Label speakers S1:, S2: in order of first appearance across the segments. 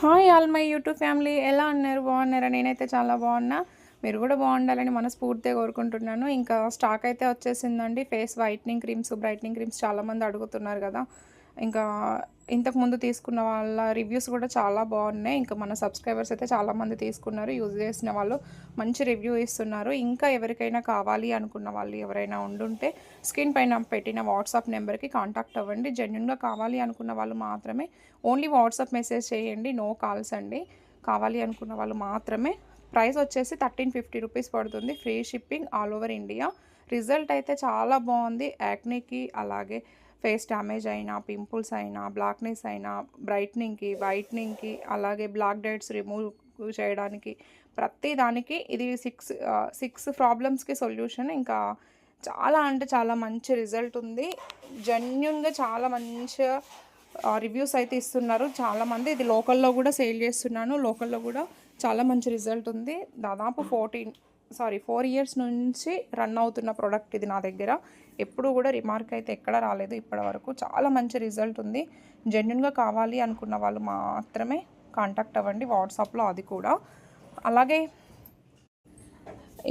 S1: Hi all my YouTube family ఎలా అన్నారు బాగున్నారా? నేనైతే చాలా బాగున్నా. మీరు కూడా బాగుండాలని మనస్ఫూర్తిగా కోరుకుంటున్నాను. ఇంకా స్టాక్ అయితే వచ్చేసిందండి. Face whitening creams brightening creams చాలామంది అడుగుతున్నారు కదా. ఇంకా ఇంతకుముందు తీసుకున్న వాళ్ళ రివ్యూస్ కూడా చాలా బాగున్నాయి. ఇంకా మన సబ్స్క్రైబర్స్ అయితే చాలామంది తీసుకున్నారు యూజ్ చేసిన వాళ్ళు మంచి రివ్యూ ఇస్తున్నారు. ఇంకా ఎవరికైనా కావాలి అనుకున్న వాళ్ళు ఎవరైనా ఉండుంటే స్క్రీన్ పైన పెట్టిన వాట్సాప్ నెంబర్కి కాంటాక్ట్ అవ్వండి. జెన్యున్గా కావాలి అనుకున్న వాళ్ళు మాత్రమే ఓన్లీ వాట్సాప్ మెసేజ్ చేయండి నో కాల్స్ అండి. కావాలి అనుకున్న వాళ్ళు మాత్రమే ప్రైస్ వచ్చేసి థర్టీన్ ఫిఫ్టీ రూపీస్ పడుతుంది. Free shipping all over India. Result అయితే చాలా బాగుంది. యాక్నీకి అలాగే ఫేస్ డ్యామేజ్ అయినా పింపుల్స్ అయినా బ్లాక్నెస్ అయినా బ్రైట్నింగ్కి వైట్నింగ్కి అలాగే బ్లాక్ డెడ్స్ రిమూవ్ చేయడానికి ప్రతి దానికి ఇది సిక్స్ సిక్స్ ప్రాబ్లమ్స్కి సొల్యూషన్. ఇంకా చాలా అంటే చాలా మంచి రిజల్ట్ ఉంది. జెన్యున్గా చాలా మంచిగా రివ్యూస్ అయితే ఇస్తున్నారు. చాలామంది ఇది లోకల్లో కూడా సేల్ చేస్తున్నాను. లోకల్లో కూడా చాలా మంచి రిజల్ట్ ఉంది. దాదాపు ఫోర్టీన్ సారీ ఫోర్ ఇయర్స్ నుంచి రన్ అవుతున్న ప్రోడక్ట్ ఇది నా దగ్గర. ఎప్పుడు కూడా రిమార్క్ అయితే ఎక్కడ రాలేదు ఇప్పటి వరకు చాలా మంచి రిజల్ట్ ఉంది. జెన్యున్గా కావాలి అనుకున్న వాళ్ళు మాత్రమే కాంటాక్ట్ అవ్వండి వాట్సాప్లో అది కూడా. అలాగే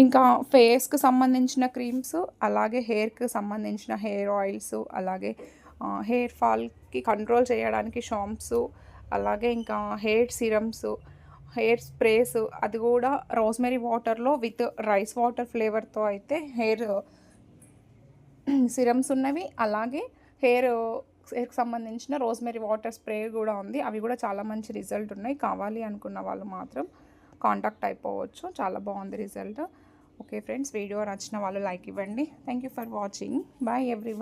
S1: ఇంకా ఫేస్కి సంబంధించిన క్రీమ్స్ అలాగే హెయిర్కి సంబంధించిన హెయిర్ ఆయిల్స్ అలాగే హెయిర్ ఫాల్కి కంట్రోల్ చేయడానికి షాంప్స్ అలాగే ఇంకా హెయిర్ సిరమ్స్ హెయిర్ స్ప్రేస్ అది కూడా రోజ్మెరీ వాటర్లో విత్ రైస్ వాటర్ ఫ్లేవర్తో అయితే హెయిర్ సిరమ్స్ ఉన్నవి. అలాగే హెయిర్ హెయిర్కి సంబంధించిన రోజ్మెరీ వాటర్ స్ప్రే కూడా ఉంది. అవి కూడా చాలా మంచి రిజల్ట్ ఉన్నాయి. కావాలి అనుకున్న వాళ్ళు మాత్రం కాంటాక్ట్ అయిపోవచ్చు. చాలా బాగుంది రిజల్ట్. ఓకే ఫ్రెండ్స్ వీడియో నచ్చిన వాళ్ళు లైక్ ఇవ్వండి. Thank you for watching. Bye every